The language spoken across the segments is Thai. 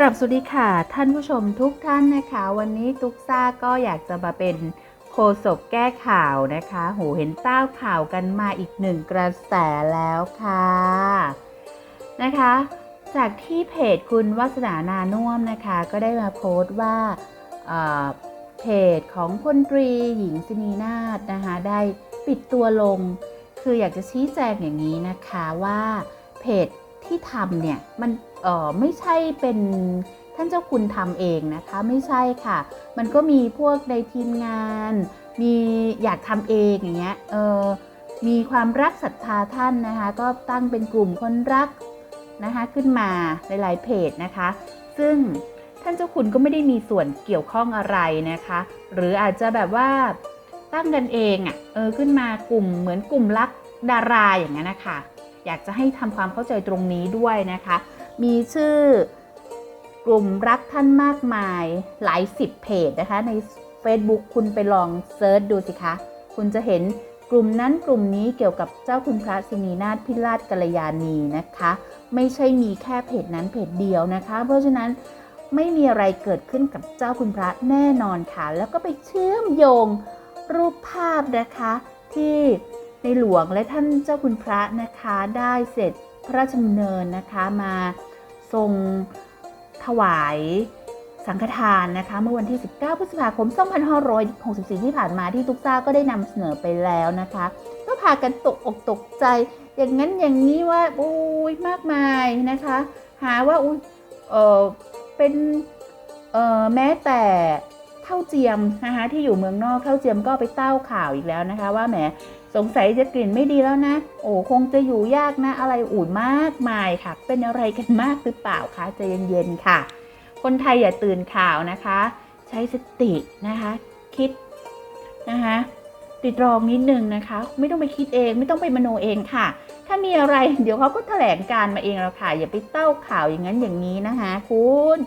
กลับสวัสดีค่ะ ท่านผู้ชมทุกท่านนะคะ วันนี้ตุ๊กซ่าก็อยากจะมาเป็นโคศกแก้ข่าวนะคะโหเห็นเต้าข่าวกันมาอีกหนึ่งกระแสแล้วค่ะนะคะ จากที่เพจคุณวัสนานานุ่มนะคะ ก็ได้มาโพสต์ว่าเอ่อเพจของพลตรีหญิงสินีนาฏนะคะ ได้ปิดตัวลง คืออยากจะชี้แจงอย่างนี้นะคะว่าเพจที่ทำเนี่ยมัน ไม่ใช่เป็นท่านเจ้าคุณทำเองนะคะไม่ใช่ค่ะ มันก็มีพวกในทีมงาน มีอยากทำเองอย่างเงี้ยเออมีความรักศรัทธาท่านนะคะ ก็ตั้งเป็นกลุ่มคนรักนะคะขึ้นมาหลายๆเพจนะคะ ซึ่งท่านเจ้าคุณก็ไม่ได้มีส่วนเกี่ยวข้องอะไรนะคะ หรืออาจจะแบบว่าตั้งกันเองอะ่ะเออขึ้นมากลุ่มเหมือนกลุ่มรักดาราอย่างนั้นนะคะอยากจะให้ทำความเข้าใจตรงนี้ด้วยนะคะ มีชื่อกลุ่มรักท่านมากมายหลายสิบเพจนะคะ ใน Facebook คุณไปลองเซิร์ชดูสิคะ คุณจะเห็นกลุ่มนั้นกลุ่มนี้เกี่ยวกับเจ้าคุณพระสินีนาถพิราชกัลยาณีนะคะ ไม่ใช่มีแค่เพจนั้นเพจเดียวนะคะ เพราะฉะนั้นไม่มีอะไรเกิดขึ้นกับเจ้าคุณพระแน่นอนค่ะ แล้วก็ไปเชื่อมโยงรูปภาพนะคะ ที่ในหลวงและท่านเจ้าคุณพระนะคะ ได้เสร็จพระราชดำเนินนะคะมา ทรงถวายสังฆทานนะคะ เมื่อวันที่ 19 พฤษภาคม 2564 ที่ผ่านมาที่ทุกซ่าก็ได้นำเสนอไปแล้วนะคะ ก็พากันตกอกตกใจ อย่างนั้นอย่างนี้ว่าอุ้ยมากมายนะคะ หาว่าอุ้ยเออเป็นเออแม้แต่ เท่าเจียมนะคะที่อยู่เมืองนอกเท่าเจียมก็ไปเต้าข่าวอีกแล้วนะคะ ว่าแหมสงสัยจะกลิ่นไม่ดีแล้วนะ โอ้คงจะอยู่ยากนะอะไรอุ่นมากมายค่ะ เป็นอะไรกันมากหรือเปล่าคะใจเย็นๆค่ะ คนไทยอย่าตื่นข่าวนะคะ ใช้สตินะคะ คิดนะคะติดรองนิดนึงนะคะ ไม่ต้องไปคิดเอง ไม่ต้องไปมโนเองค่ะ ถ้ามีอะไรเดี๋ยวเขาก็แถลงการมาเองแล้วค่ะ อย่าไปเต้าข่าวอย่างนั้นอย่างนี้นะคะคุณ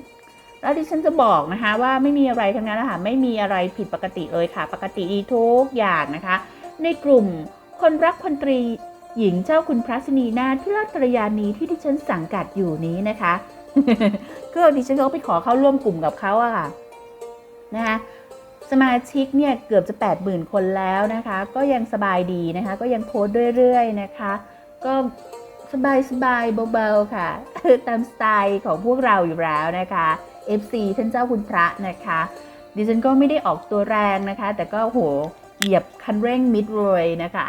แล้วดิฉันจะบอกนะคะว่าไม่มีอะไรทั้งนั้นนะคะไม่มีอะไรผิดปกติเลยค่ะ ปกติดีทุกอย่างนะคะ ในกลุ่มคนรักพลตรีหญิงเจ้าคุณพระสนีนาถพิราชกัลยาณีที่ดิฉันสังกัดอยู่นี้นะคะก็ดิฉันก็ไปขอเข้าร่วมกลุ่มกับเขาอะค่ะนะคะสมาชิกเนี่ยเกือบจะ 80,000 คนแล้วนะคะ ก็ยังสบายดีนะคะ ก็ยังโพสต์เรื่อยๆนะคะ ก็สบายสบายๆเบาๆค่ะ ตามสไตล์ของพวกเราอยู่แล้วนะคะ FC ท่านเจ้าคุณพระนะคะ ดิฉันก็ไม่ได้ออกตัวแรงนะคะ แต่ก็โหเหยียบคันเร่งมิดเลยนะคะ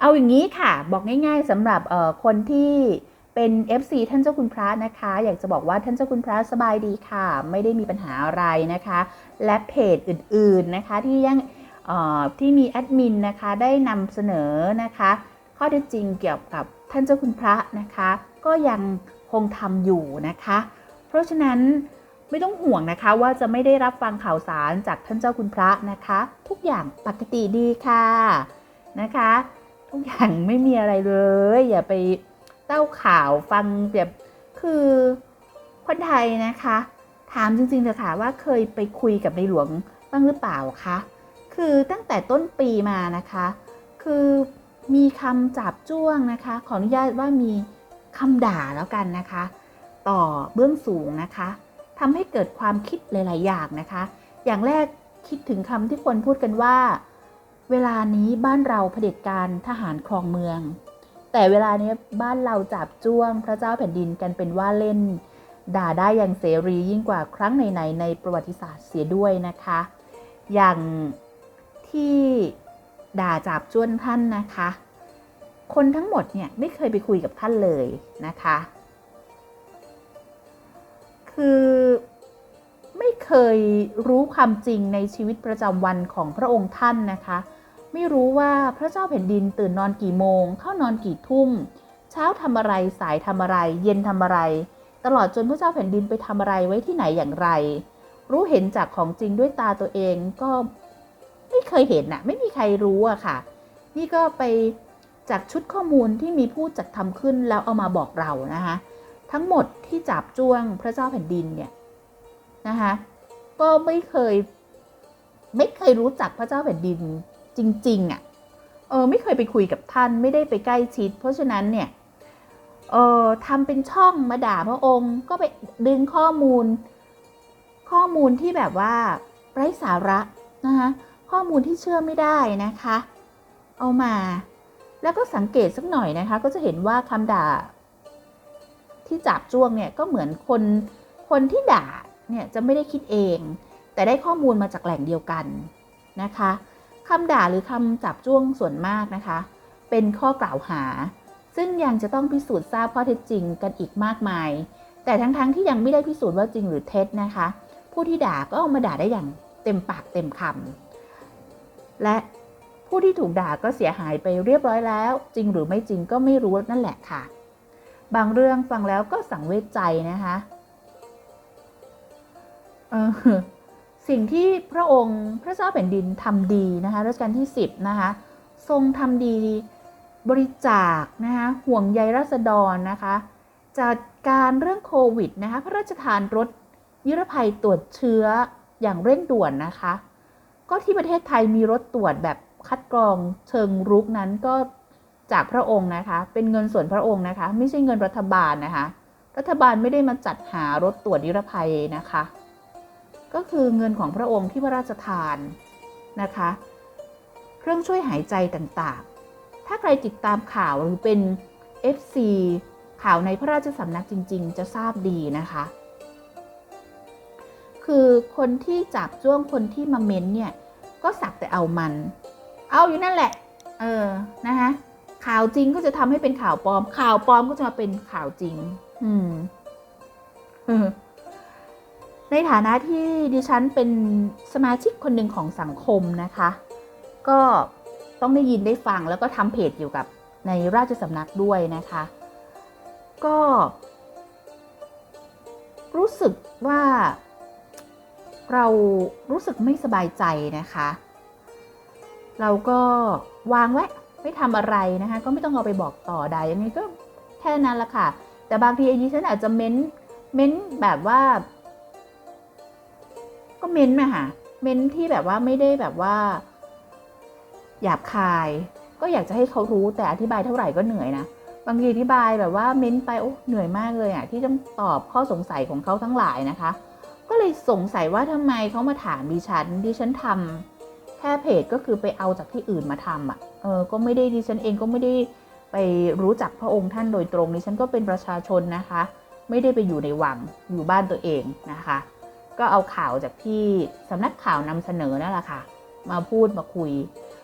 เอาอย่างนี้ค่ะ บอกง่ายๆสำหรับคนที่เป็น FC ท่านเจ้าคุณพระนะคะ อยากจะบอกว่าท่านเจ้าคุณพระสบายดีค่ะ ไม่ได้มีปัญหาอะไรนะคะ และเพจอื่นๆนะคะที่ยังที่มีแอดมินนะคะได้นำเสนอนะคะ ข้อเท็จจริงเกี่ยวกับท่านเจ้าคุณพระนะคะ ก็ยังคงทำอยู่นะคะ เพราะฉะนั้นไม่ต้องห่วงนะคะว่าจะไม่ได้รับฟังข่าวสารจากท่านเจ้าคุณพระนะคะ ทุกอย่างปกติดีค่ะนะคะ ทุกอย่างไม่มีอะไรเลย อย่าไปเต้าข่าวฟังแบบคือคนไทยนะคะ ถามจริงๆเถอะค่ะว่าเคยไปคุยกับในหลวงบ้างหรือเปล่าคะคือตั้งแต่ต้นปีมานะคะ คือมีคำจับจ้วงนะคะ ขออนุญาตว่ามีคำด่าแล้วกันนะคะ ต่อเบื้องสูงนะคะทำให้เกิดความคิดหลาย ๆ อย่างนะคะ อย่างแรกคิดถึงคำที่คนพูดกันว่า เวลานี้บ้านเราเผด็จการทหารครองเมือง แต่เวลานี้บ้านเราจับจ้วงพระเจ้าแผ่นดินกันเป็นว่าเล่น ด่าได้อย่างเสรียิ่งกว่าครั้งไหนๆในประวัติศาสตร์เสียด้วยนะคะ อย่างที่ด่าจับจ้วนท่านนะคะ คนทั้งหมดเนี่ยไม่เคยไปคุยกับท่านเลยนะคะ คือไม่เคยรู้ความจริงในชีวิตประจำวันของพระองค์ท่านนะคะ ไม่รู้ว่าพระเจ้าแผ่นดินตื่นนอนกี่โมง เข้านอนกี่ทุ่ม เช้าทำอะไรสายทำอะไร เย็นทำอะไร ตลอดจนพระเจ้าแผ่นดินไปทำอะไรไว้ที่ไหนอย่างไร รู้เห็นจากของจริงด้วยตาตัวเองก็ไม่เคยเห็นน่ะ ไม่มีใครรู้อะค่ะ นี่ก็ไปจากชุดข้อมูลที่มีผู้จัดทำขึ้นแล้วเอามาบอกเรานะคะ ทั้งหมดที่จับจ้วงพระเจ้าแผ่นดินเนี่ยนะคะก็ไม่เคย ไม่เคยรู้จักพระเจ้าแผ่นดินจริง ๆอะ่ะเออไม่เคยไปคุยกับท่านไม่ได้ไปใกล้ชิด เพราะฉะนั้นเนี่ยเออทำเป็นช่องมาด่าพระองค์ ก็ไปดึงข้อมูล ข้อมูลที่แบบว่าไร้สาระนะคะข้อมูลที่เชื่อไม่ได้นะคะ เอามา แล้วก็สังเกตสักหน่อยนะคะ ก็จะเห็นว่าคำด่า ที่จับจ้วงเนี่ยก็เหมือนคนคนที่ด่าเนี่ยจะไม่ได้คิดเอง แต่ได้ข้อมูลมาจากแหล่งเดียวกันนะคะคำด่าหรือคำจับจ้วงส่วนมากนะคะ เป็นข้อกล่าวหา ซึ่งยังจะต้องพิสูจน์ทราบข้อเท็จจริงกันอีกมากมาย แต่ทั้งๆทที่ยังไม่ได้พิสูจน์ว่าจริงหรือเท็จนะคะ ผู้ที่ด่าก็เอามาด่าได้อย่างเต็มปากเต็มคำและผู้ที่ถูกด่าก็เสียหายไปเรียบร้อยแล้ว จริงหรือไม่จริงก็ไม่รู้นั่นแหละค่ะ บางเรื่องฟังแล้วก็สังเวชใจนะคะเออสิ่งที่พระองค์พระเจ้าแผ่นดินทำดีนะคะรัชกาลที่ 10นะคะทรงทำดีบริจาคนะคะห่วงใยราษฎรนะคะจัดการเรื่องโควิดนะคะพระราชทานรถนิรภัยตรวจเชื้ออย่างเร่งด่วนนะคะ ก็ที่ประเทศไทยมีรถตรวจแบบคัดกรองเชิงรุกนั้นก็ จากพระองค์นะคะ เป็นเงินส่วนพระองค์นะคะ ไม่ใช่เงินรัฐบาลนะคะ รัฐบาลไม่ได้มาจัดหารถตรวจนิรภัยนะคะ ก็คือเงินของพระองค์ที่พระราชทานนะคะ เครื่องช่วยหายใจต่างๆ ถ้าใครติดตามข่าวหรือเป็น FC ข่าวในพระราชสำนักจริง ๆ จะทราบดีนะคะ คือคนที่จับจ้วงคนที่มาเม้นเนี่ย ก็สักแต่เอามัน เอาอยู่นั่นแหละ เออ นะคะ ข่าวจริงก็จะทำให้เป็นข่าวปลอม ข่าวปลอมก็จะมาเป็นข่าวจริง อืมในฐานะที่ดิฉันเป็นสมาชิกคนหนึ่งของสังคมนะคะ ก็ต้องได้ยินได้ฟังแล้วก็ทำเพจเกี่ยวกับในราชสำนักด้วยนะคะ ก็ รู้สึกว่า เรารู้สึกไม่สบายใจนะคะ เราก็วางไว้ ไม่ทำอะไรนะคะ ก็ไม่ต้องเอาไปบอกต่อใดยังไงก็แค่นั้นละค่ะ แต่บางทีดิฉันอาจจะเม้นเม้นแบบว่า ก็เม้นมาค่ะเม้นที่แบบว่าไม่ได้แบบว่า หยาบคาย ก็อยากจะให้เขารู้แต่อธิบายเท่าไหร่ก็เหนื่อยนะบางทีอธิบายแบบว่าเม้นไปโอ้เหนื่อยมากเลยอะ่ะที่ต้องตอบข้อสงสัยของเขาทั้งหลายนะคะ ก็เลยสงสัยว่าทำไมเขามาถามดิฉันดิฉันทำ แค่เพจก็คือไปเอาจากที่อื่นมาทำอะเออก็ไม่ได้ดิฉันเองก็ไม่ได้ไปรู้จักพระองค์ท่านโดยตรงดิฉันก็เป็นประชาชนนะคะ ไม่ได้ไปอยู่ในวังอยู่บ้านตัวเองนะคะ ก็เอาข่าวจากที่สำนักข่าวนำเสนอนั่นแหละค่ะ มาพูดมาคุย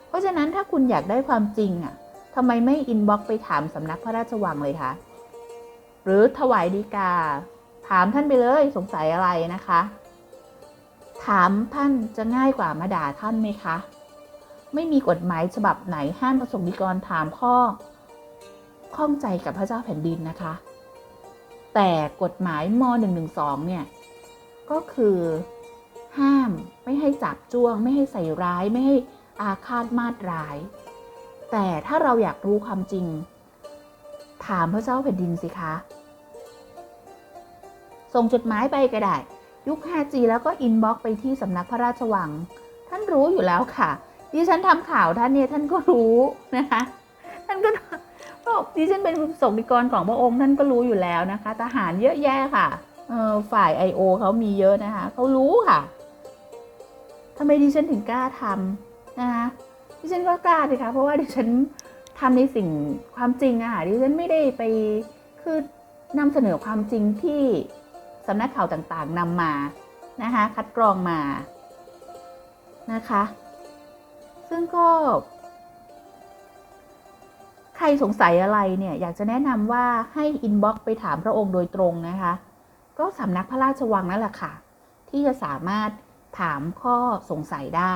เพราะฉะนั้นถ้าคุณอยากได้ความจริงอะทำไมไม่อินบ็อกไปถามสำนักพระราชวังเลยคะหรือถวายดีกา ถามท่านไปเลยสงสัยอะไรนะคะ ถามท่านจะง่ายกว่ามาด่าท่านไหมคะ ไม่มีกฎหมายฉบับไหนห้ามประสงค์นิกรถามข้อ ข้องใจกับพระเจ้าแผ่นดินนะคะ แต่กฎหมายม .112 เนี่ย ก็คือห้ามไม่ให้จับจ้วง ไม่ให้ใส่ร้ายไม่ให้อาฆาตมาตร้าย แต่ถ้าเราอยากรู้ความจริง ถามพระเจ้าแผ่นดินสิคะ ส่งจดหมายไปก็ได้ ยุค 5G แล้วก็อินบ็อกไปที่สำนักพระราชวัง ท่านรู้อยู่แล้วค่ะ ดิฉันทำข่าวท่านเนี่ยท่านก็รู้นะคะ ท่านก็บอกดิฉันเป็นสงนิกรของพระองค์ท่านก็รู้อยู่แล้วนะคะ ทหารเยอะแยะค่ะฝ่าย I.O. เขามีเยอะนะคะเขารู้ค่ะทำไมดิฉันถึงกล้าทำนะคะดิฉันก็กล้าสิคะเพราะว่าดิฉันทำในสิ่งความจริงอะค่ะดิฉันไม่ได้ไปคือนำเสนอความจริงที่ สำนักข่าวต่างๆนำมานะคะคัดกรองมานะคะ ซึ่งก็ใครสงสัยอะไรเนี่ยอยากจะแนะนำว่าให้อินบ็อกซ์ไปถามพระองค์โดยตรงนะคะ ก็สำนักพระราชวังนั่นแหละค่ะ ที่จะสามารถถามข้อสงสัยได้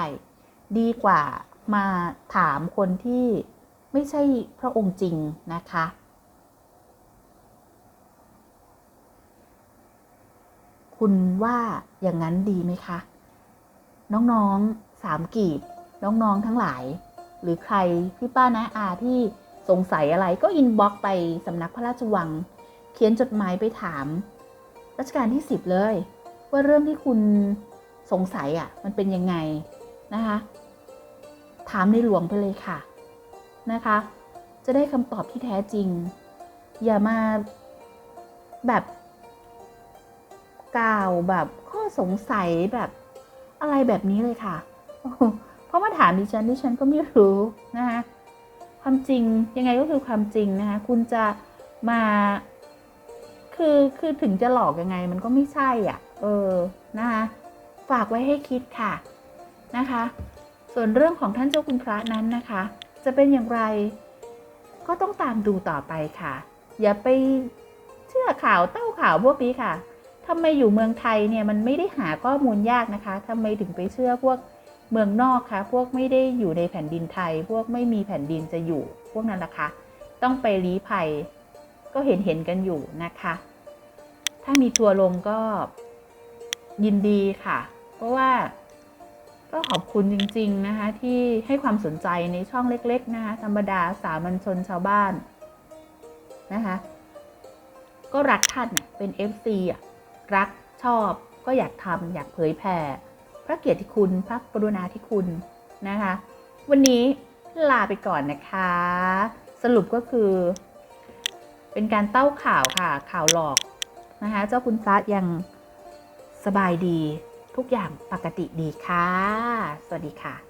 ดีกว่ามาถามคนที่ไม่ใช่พระองค์จริงนะคะ คุณว่าอย่างนั้นดีไหมคะ น้องๆสามกีบน้องๆทั้งหลาย หรือใครพี่ป้านะอาที่สงสัยอะไรก็อินบ็อกไปสำนักพระราชวัง เขียนจดหมายไปถาม รัชกาลที่10เลย ว่าเรื่องที่คุณสงสัยอะ มันเป็นยังไงนะคะ ถามในหลวงไปเลยค่ะนะคะ จะได้คำตอบที่แท้จริง อย่ามาแบบ กล่าวแบบข้อสงสัยแบบอะไรแบบนี้เลยค่ะ เพราะมาถามดิฉันดิฉันก็ไม่รู้นะคะความจริงยังไงก็คือความจริงนะคะคุณจะมาคือคือถึงจะหลอกยังไงมันก็ไม่ใช่อะ เออนะคะฝากไว้ให้คิดค่ะนะคะ ส่วนเรื่องของท่านเจ้าคุณพระนั้นนะคะ จะเป็นอย่างไรก็ต้องตามดูต่อไปค่ะ อย่าไปเชื่อข่าวเต้าข่าวพวกนี้ค่ะ ทำไมอยู่เมืองไทยเนี่ยมันไม่ได้หาข้อมูลยากนะคะทำไมถึงไปเชื่อพวกเมืองนอกคะพวกไม่ได้อยู่ในแผ่นดินไทย พวกไม่มีแผ่นดินจะอยู่ พวกนั้นนะคะ ต้องไปลี้ภัย ก็เห็นเห็นกันอยู่นะคะ ถ้ามีทัวร์ลงก็ยินดีค่ะ เพราะว่าก็ขอบคุณจริง ๆ นะคะ ที่ให้ความสนใจในช่องเล็ก ๆ นะคะธรรมดาสามัญชนชาวบ้านนะคะ ก็รักท่านเป็น FC อะ รักชอบก็อยากทำอยากเผยแผ่ พระเกียรติคุณพระกรุณาธิคุณนะคะ วันนี้ลาไปก่อนนะคะ สรุปก็คือ เป็นการเต้าข่าวค่ะ ข่าวหลอกนะคะ เจ้าคุณพระยังสบายดี ทุกอย่างปกติดีค่ะ สวัสดีค่ะ